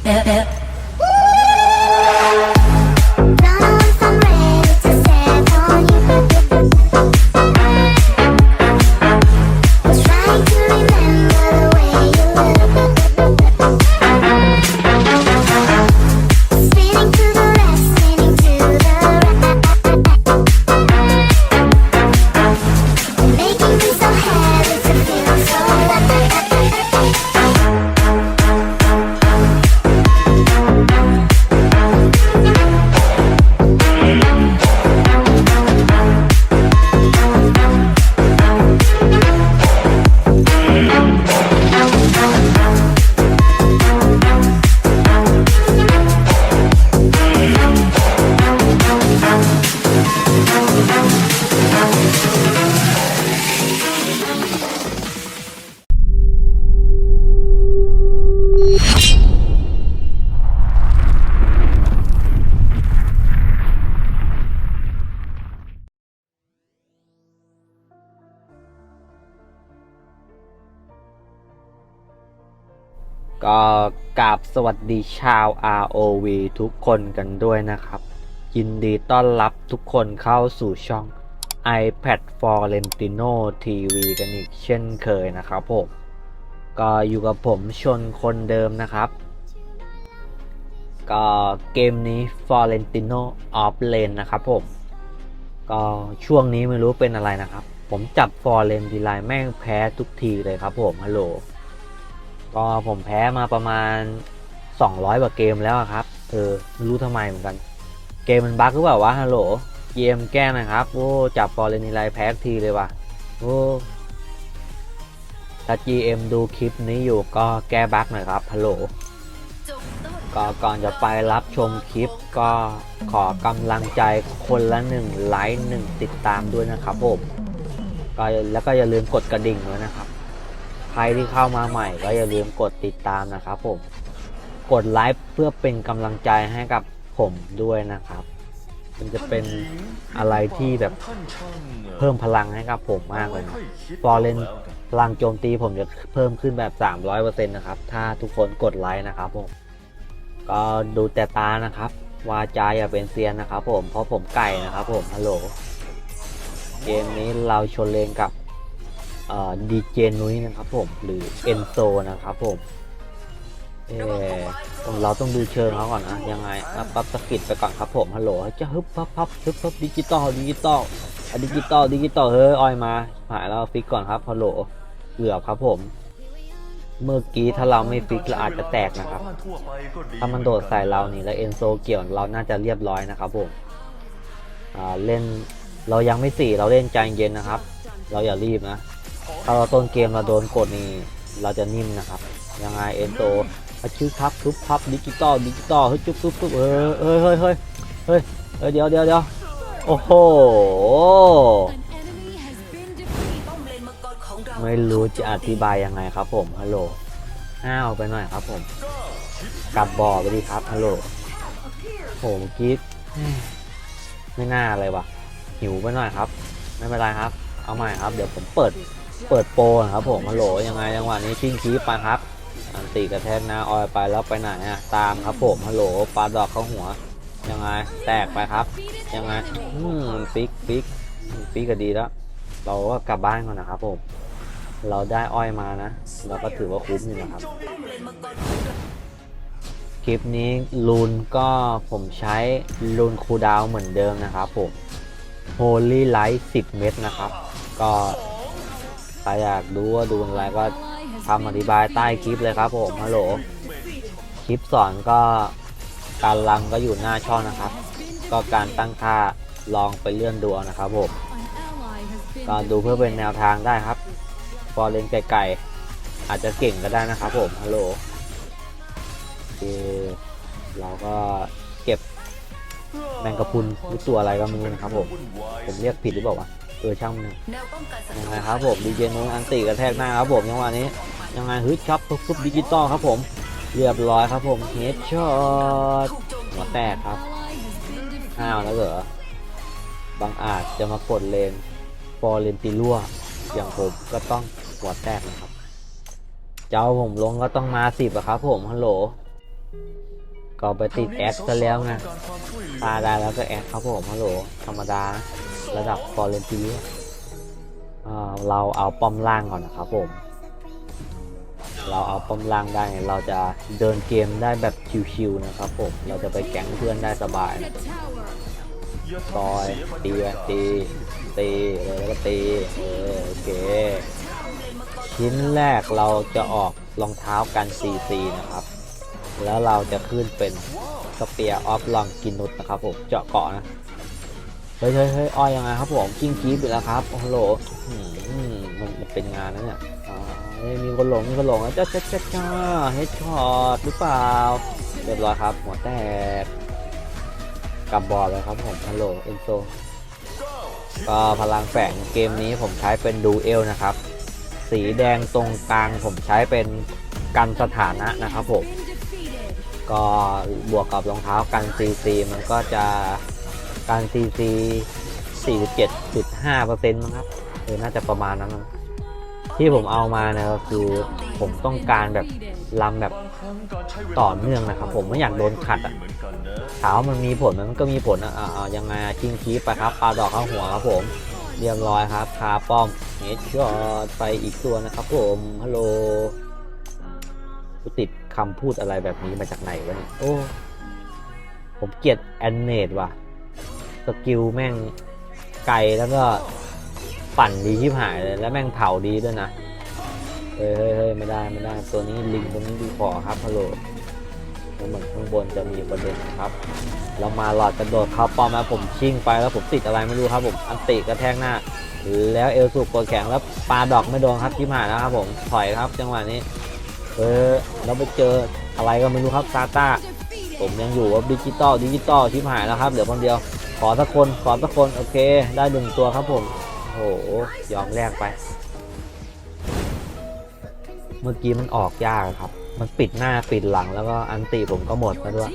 Bell, bell. ก็กราบสวัสดีชาว ROV ทุกคนกันด้วยนะครับ ยินดีต้อนรับทุกคนเข้าสู่ช่อง iPad for Lentino TV กันอีกเช่นเคยนะครับผม ก็อยู่กับผมชนคนเดิมนะครับ ก็เกมนี้ Florentino of Lane นะครับผม ก็ช่วงนี้ไม่รู้เป็นอะไรนะครับ ผมจับฟอร์เรนทีไรแม่งแพ้ทุกทีเลยครับผมฮัลโหล ก็ผมแพ้มาประมาณ 200กว่าเกมแล้วครับ เออไม่รู้ทำไมเหมือนกัน เกมมันบั๊กหรือเปล่าวะฮัลโหล เกมแก้นะครับ โอ้ จับฟอร์เรนีไรแพ้ทุกทีเลยว่ะ โอ้ถ้า GM ดูคลิปนี้อยู่ก็แก้บั๊กหน่อยครับฮัลโหลก็ก่อนจะไปรับชมคลิปก็ขอกำลังใจคนละหนึ่งไลค์หนึ่งติดตามด้วยนะครับผมก็แล้วก็อย่าลืมกดกระดิ่งด้วยนะครับ ใครที่เข้ามาใหม่ก็อย่าลืมกดติดตามนะครับผม กดไลค์เพื่อเป็นกำลังใจให้กับผมด้วยนะครับ มันจะเป็นอะไรที่แบบเพิ่มพลังให้กับผมมากเลยนะฟอร์เรนพลังโจมตีผมจะเพิ่มขึ้นแบบ 300%นะครับ ถ้าทุกคนกดไลค์นะครับผม ก็ดูแต่ตานะครับ วาจาอย่าเป็นเซียนนะครับผม เพราะผมไก่นะครับผม ฮัลโหล เกมนี้เราชนเลนกับ ดีเจนุ้ยนะครับผมหรือเอนโซนะครับผมเออเราต้องดูเชิงเขาก่อนนะยังไงปั๊บสกิดไปก่อนครับผมฮัลโหลจะฮึบพับพับฮึบพับดิจิตอลดิจิตอลอดิจิตอลดิจิตอลเฮ้ยออยมาหายแล้วฟิกก่อนครับฮัลโหลเกือบครับผม เมื่อกี้ถ้าเราไม่ฟิกเราอาจจะแตกนะครับถ้ามันโดดใส่เรานี่แล้วเอนโซเกี่ยวเราน่าจะเรียบร้อยนะครับผมอ่าเล่นเรายังไม่สี่เราเล่นใจเย็นนะครับ เราอย่ารีบนะ ถ้าเราต้นเกมเราโดนกดนี่เราจะนิ่มนะครับ ยังไงเอ็นโซอาชื่อครับทุบพับดิจิตอลดิจิตอลเฮ้ยจุ๊บจุ๊บจุ๊บเฮ้ยเฮ้ยเฮ้ยเฮ้ยเฮ้ยเดี๋ยวเดี๋ยวเดี๋ยวโอ้โหไม่รู้จะอธิบายยังไงครับผมฮัลโหลห้าวไปหน่อยครับผมกลับบ่อไปดีครับฮัลโหลโหมกี้แม่ไม่น่าเลยวะหิวไปหน่อยครับ ไม่เป็นไรครับ เอาใหม่ครับ เดี๋ยวผมเปิด เปิดโปรนครับผมฮัลโหลยังไงจังหวะนี้ชิงคีไปครับ อันตีกระแทกหน้าออยไปแล้วไปไหนอะตามครับผมฮัลโหลปลาดอกเข้าหัว ยังไงแตกไปครับ ยังไงอืมฟิกฟิกฟิกก็ดีแล้ว เราก็กลับบ้านก่อนนะครับผม เราได้อ้อยมานะ เราก็ถือว่าคุ้มอยู่นะครับ คลิปนี้ลูนก็ผมใช้ลูนคูลดาวน์เหมือนเดิมนะครับผม Holy Light 10 เม็ดนะครับ ก็ ใครอยากดูว่าดูอะไรก็คำอธิบายใต้คลิปเลยครับผมฮัลโหลคลิปสอนก็การลังก็อยู่หน้าช่องนะครับ ก็การตั้งค่าลองไปเลื่อนดูนะครับผมก็ดูเพื่อเป็นแนวทางได้ครับฟอร์เรนไกลๆอาจจะเก่งก็ได้นะครับผมฮัลโหลคือเราก็เก็บแมงกะพรุนหรือตัวอะไรก็ไม่รู้นะครับผม ผมเรียกผิดหรือเปล่าวะ เออช่างมันเถอะยังไงครับผมดีเจนุ้ยอันติกระแทกหน้าครับผมจังหวะนี้ยังไงฮึดช็อปปุ๊บดิจิตอลครับผมเรียบร้อยครับผมเฮดช็อตหัวแตกครับห้าวแล้วเหรอบางอาจจะมากดเลนฟอร์เรนติลัวอย่างผมก็ต้องหัวแตกนะครับ เจ้าผมลงก็ต้องมาสิบอะครับผมฮัลโหลก็ไปติดแอดซะแล้วไงตาได้แล้วก็แอดครับผมฮัลโหลธรรมดานะ ระดับฟอร์เรนตีเราเอาป้อมล่างก่อนนะครับผม เราเอาป้อมล่างได้เราจะเดินเกมได้แบบชิวๆนะครับผม เราจะไปแก๊งเพื่อนได้สบายนะซอยตีตีตีเลยแล้วก็ตีเออโอเค ชิ้นแรกเราจะออกรองเท้ากัน CC นะครับ แล้วเราจะขึ้นเป็นสเปียร์ออฟลองกินุสนะครับผม เจาะเกาะนะ ฮ้ยเฮ้ยเฮ้ยอ้อยยังไงครับผมกิ้งกีบอีกแล้วครับโอ้โหมันเป็นงานนะเนี่ยอ่ามีคนหลงมีคนหลงแล้วจ้าจ้าจ้าจ้าเฮดช็อตหรือเปล่าเรียบร้อยครับ หัวแตกกลับบอลเลยครับผมฮัลโหลเอ็นโซก็พลังแฝงเกมนี้ผมใช้เป็นดูเอลนะครับ สีแดงตรงกลางผมใช้เป็นกันสถานะนะครับผมก็บวกกับรองเท้ากัน CC มันก็จะ การ CC 47.5%มั้งครับเออน่าจะประมาณนั้น ที่ผมเอามาเนี่ยก็คือผมต้องการแบบลำแบบต่อเนื่องนะครับ ผมไม่อยากโดนขัดอะถามว่ามันมีผลมันก็มีผลนะอ่าอ่ายังไงอะชิงคีปไปครับปลาดอกเข้าหัวครับผมเรียบร้อยครับคาป้อมเฮดช็อตไปอีกตัวนะครับผมฮัลโหลติดคำพูดอะไรแบบนี้มาจากไหนวะเนี่ยโอ้ผมเกลียดแอนเนตว่ะ สกิลแม่งไกลแล้วก็ปั่นดีชิบหายเลยแล้วแม่งเผาดีด้วยนะเฮ้ยเฮ้ยเฮ้ยไม่ได้ไม่ได้ตัวนี้ลิงตัวนี้ดีขอครับฮัลโหลเหมือนข้างบนจะมีประเด็นครับแล้วมาหลอดกระโดดเข้าป้อมแล้วผมชิ่งไปแล้วผมติดอะไรไม่รู้ครับผมอันติกระแทกหน้า แล้วเอลสุกกดแข็งแล้วปลาดอกไม่โดนครับชิบหายแล้วครับผมถอยครับจังหวะนี้ เออแล้วไปเจออะไรก็ไม่รู้ครับซาต้าผมยังอยู่ว่าดิจิตอลดิจิตอลชิบหายแล้วครับเหลือคนเดียว ขอสักคน ขอสักคน โอเค ได้หนึ่งตัวครับผมโอ้โห ยอมแลกไป เมื่อกี้มันออกยากครับ มันปิดหน้าปิดหลังแล้วก็อันติผมก็หมดแล้วด้วย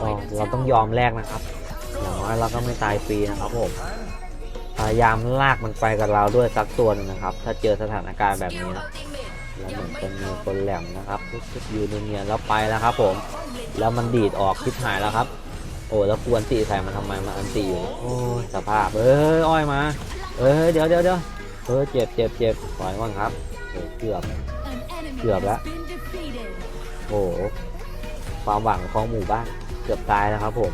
ก็เราต้องยอมแลกนะครับ อย่างน้อยเราก็ไม่ตายฟรีนะครับผม พยายามลากมันไปกับเราด้วยสักตัวหนึงนะครับ ถ้าเจอสถานการณ์แบบนี้นะแล้วเหมือนจะมีคนแหลมนะครับอยู่เนียนๆแล้วไปแล้วครับผม แล้วมันดีดออกคลิปหายแล้วครับ โอ้แล้วกวนตีใส่มันทำไมมาอันตีอยู่โอ้ยสภาพเอ้ยอ้อยมา เอ้ยเดี๋ยวเดี๋ยวเดี๋ยวเออเจ็บเจ็บเจ็บปล่อยก่อนครับเออเกือบเกือบแล้วโอ้โหความหวังของหมู่บ้านเกือบตายนะครับผม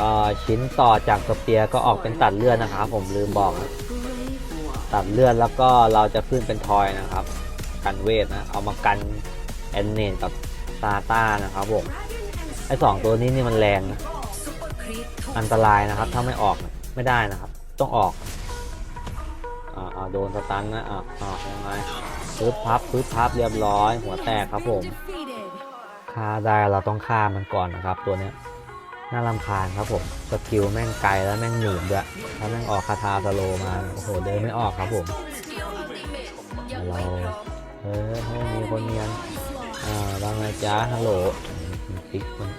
ก็ชิ้นต่อจากสเปียร์ก็ออกเป็นตัดเลือดนะครับผมลืมบอกนะตัดเลือดแล้วก็เราจะขึ้นเป็นทอยนะครับ กันเวทนะเอามากันแอนเนนกับซาต้านะครับผม ไอสองตัวนี้นี่มันแรงนะอันตรายนะครับ ถ้าไม่ออกไม่ได้นะครับ ต้องออกอ่าโดนสตันนะอ่าอ่ายังไงปึ๊บพับปึ๊บพับเรียบร้อย หัวแตกครับผมฆ่าได้เราต้องฆ่ามันก่อนนะครับ ตัวเนี้ยน่ารำคาญครับผมสกิลแม่งไกลแล้วแม่งหนืดด้วยถ้าแม่งออกคาถาสโลมาโอ้โหเดินไม่ออกครับผมเราเออให้มีคนเนียนอ่าบางไงจ้าฮัลโหล ปิกมัน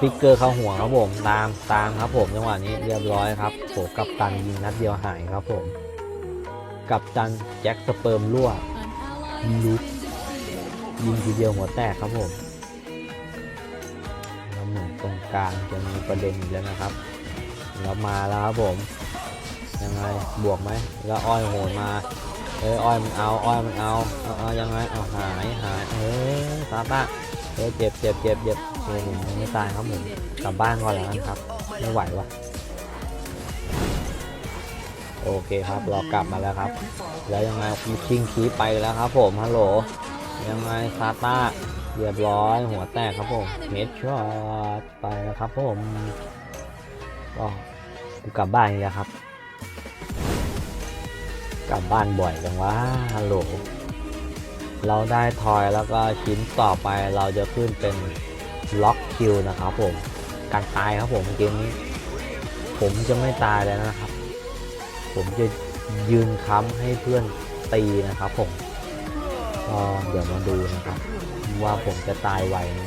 ฟิกเกอร์เข้าหัวครับผมตามตามครับผมจังหวะนี้เรียบร้อยครับโหกับตันยิงนัดเดียวหายครับผม กับตันแจ็คสเปิร์มรั่วลุกยิงทีเดียวหัวแตกครับผมแล้วเหมือนตรงกลางจะมีประเด็นอีกแล้วนะครับแล้วมาแล้วครับผมยังไงบวกไหมแล้วอ้อยโหนมาเอ้ยอ้อยมันเอาอ้อยมันเอาเอาเอายังไงเอาหายหายเออซาต้า เออเจ็บเจ็บเจ็บเจ็บเออผมยังไม่ตายครับผมกลับบ้านก่อนแล้วกันครับ ไม่ไหววะโอเคครับเรากลับมาแล้วครับ แล้วยังไงมีชิงคีไปแล้วครับ ผมฮัลโหลยังไงซาต้าเรียบร้อยหัวแตกครับผมเฮดช็อตไปแล้วครับผมก็กูกลับบ้านแหละครับ กลับบ้านบ่อยจังวะฮัลโหล เราได้ทอยแล้วก็ชิ้นต่อไปเราจะขึ้นเป็นล็อกคิวนะครับผมการตายครับผมเกมนี้ ผมจะไม่ตายแล้วนะครับ ผมจะยืนค้ำให้เพื่อนตีนะครับผมก็เดี๋ยวมาดูนะครับ ว่าผมจะตายไวไหม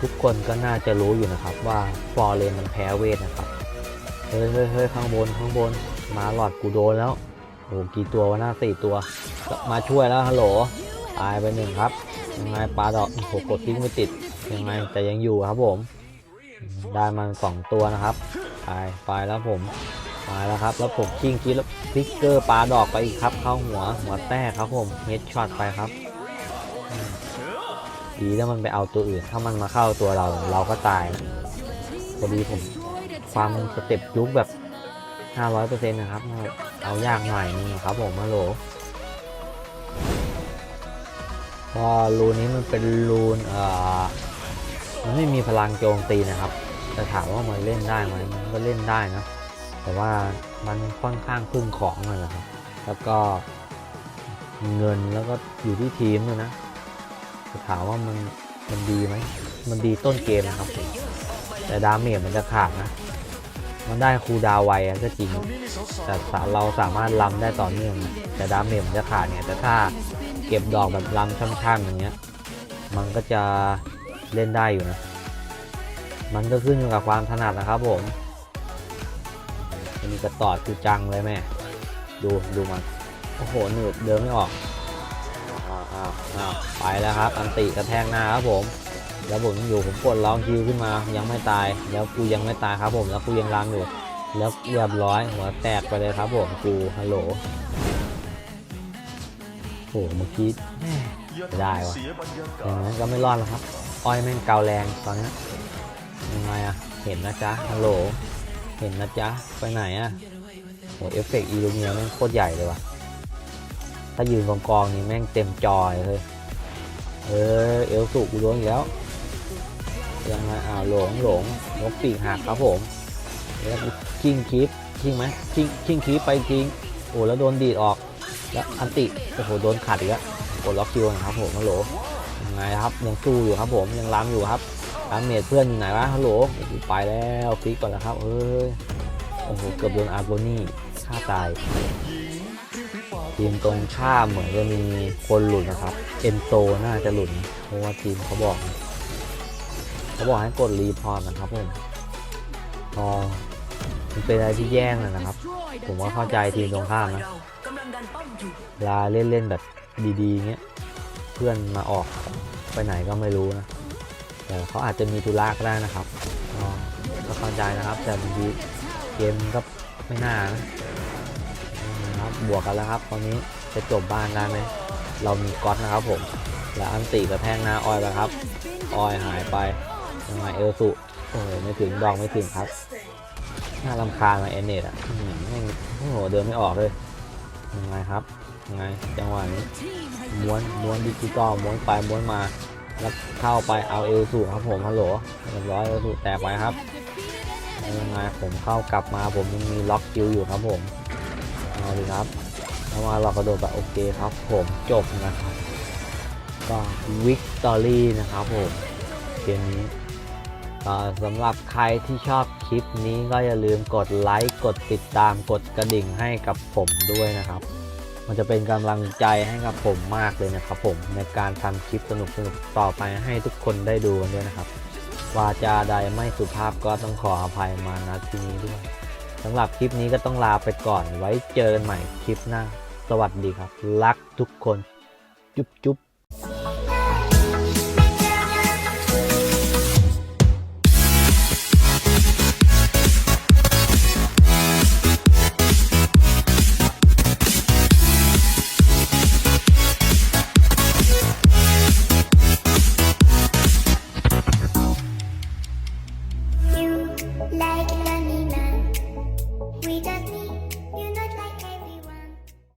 ทุกคนก็น่าจะรู้อยู่นะครับว่าฟอร์เรนมันแพ้เวทนะครับ เฮ้ยเฮ้ยเฮ้ยข้างบนข้างบนมาหลอดกูโดนแล้ว โอ้กี่ตัววะหน้าสี่ตัว มาช่วยแล้วฮัลโหลตายไปหนึ่งครับ ยังไงปลาดอกโหกดทิ้งไม่ติด ยังไงแต่ยังอยู่ครับผม ได้มันสองตัวนะครับไปไปแล้วผมไปแล้วครับ แล้วผมชิงคิดแล้วฟิกเกอร์ปลาดอกไปอีกครับ เข้าหัวหัวแตกครับผมเฮดช็อตไปครับดีแล้วมันไปเอาตัวอื่น ถ้ามันมาเข้าตัวเราเราก็ตายพอดีผมความสเต็ปยุคแบบ 500%นะครับ เอายากหน่อยนึงครับผมฮัลโหลพอรูนี้มันเป็นรูนเอ่อมันไม่มีพลังโจมตีนะครับแต่ถามว่ามันเล่นได้ไหมมันก็เล่นได้นะ แต่ว่ามันค่อนข้างพึ่งของมันนะครับ แล้วก็เงินแล้วก็อยู่ที่ทีมด้วยนะแต่ถามว่ามันมันดีไหม มันดีต้นเกมนะครับผมแต่ดาเมจมันจะขาดนะ มันได้คูดาวไวอะก็จริง แต่สาเราสามารถลำได้ต่อเนื่อง แต่ดาเมจมันจะขาดเนี่ย แต่ถ้าเก็บดอกแบบลำช่ำๆอย่างเงี้ย มันก็จะเล่นได้อยู่นะ มันก็ขึ้นอยู่กับความถนัดนะครับผมอันนี้กระตอดคือจังเลยแม่ ดูดูมัน โอ้โหหนืดเดินไม่ออกอ้าอ้าวอ้าวไปแล้วครับ อันติกระแทกหน้าครับผม แล้วผมยังอยู่ผมกดลองคิวขึ้นมายังไม่ตาย แล้วกูยังไม่ตายครับผมแล้วกูยังรำอยู่แล้วเรียบร้อยหัวแตกไปเลยครับผมกูฮัลโหลโอ้โหเมื่อกี้แม่ได้วะอย่างนั้นก็ไม่รอดแล้วครับ อ้อยแม่งเกาแรงตอนนี้ยังไงอะเห็นนะจ๊ะฮัลโหลเห็นนะจ๊ะไปไหนอะโหเอฟเฟกต์อีลูเมียแม่งโคตรใหญ่เลยว่ะถ้ายืนกองกองนี่แม่งเต็มจอยเลยเออเอลสุกูโดนอีกแล้ว ยังไงอ้าวหลงหลงนกปีกหักครับผมแล้วคิงคีปชิงไหมชิงชิงคีปไปทิ้งโอ้แล้วโดนดีดออก แล้วอันติโอ้โหโดนขัดอีกแล้วกดล็อกคิวนะครับผมฮัลโหลยังไงครับยังสู้อยู่ครับผมยังล้ำอยู่ครับล้ำเมดเพื่อนอยู่ไหนวะฮัลโหลไปแล้วฟิกก่อนแล้วครับเอ้ยโอ้โหเกือบโดนอาร์โกนี่ฆ่าตายทีมตรงข้ามเหมือนจะมีคนหลุดนะครับ เอ็นโตน่าจะหลุดเพราะว่าทีมเขาบอกนะ เขาบอกให้กดรีพอร์ตนะครับผมพอมันเป็นอะไรที่แย่งเลยนะครับ ผมว่าเข้าใจทีมตรงข้ามนะเวลาเล่นเล่นๆแบบดีๆเงี้ยเพื่อนมาออกไปไหนก็ไม่รู้นะแต่เขาอาจจะมีธุระก็ได้นะครับก็เข้าใจนะครับ แต่บางทีเกมก็ไม่น่านะนะครับบวกกันแล้วครับตอนนี้จะจบบ้านได้ไหมเรามีก๊อตนะครับผม แล้วอันติกระแทงหน้าออยไปครับ ออยหายไป ยังไงเอลสุโอ้ไม่ถึงดองไม่ถึงครับ น่าลำคาญมาเอเนตอะอื้อหือแม่งโอ้โหเดินไม่ออกเลยยังไงครับยังไงจังหวะนี้ม้วนม้วนดิจิตอลม้วนไปม้วนมาแล้วเข้าไปเอาเอลสูครับผมฮัลโหลเรียบร้อยเอลสูแตกไปครับยังไงผมเข้ากลับมาผมยังมีล็อกคิวอยู่ครับผมเอาดีครับแล้วมาเรากระโดดแบบโอเคครับ ผมจบนะครับก็วิกตอรี่นะครับผมเกมนี้ ก็สำหรับใครที่ชอบคลิปนี้ก็อย่าลืมกดไลค์กดติดตามกดกระดิ่งให้กับผมด้วยนะครับ มันจะเป็นกำลังใจให้กับผมมากเลยนะครับ ผมในการทำคลิปสนุกๆต่อไปให้ทุกคนได้ดูกันด้วยนะครับวาจาใดไม่สุภาพก็ต้องขออภัยมาณที่นี้ด้วยสำหรับคลิปนี้ก็ต้องลาไปก่อนไว้เจอกันใหม่คลิปหน้า สวัสดีครับ รักทุกคน จุ๊บจุ๊บ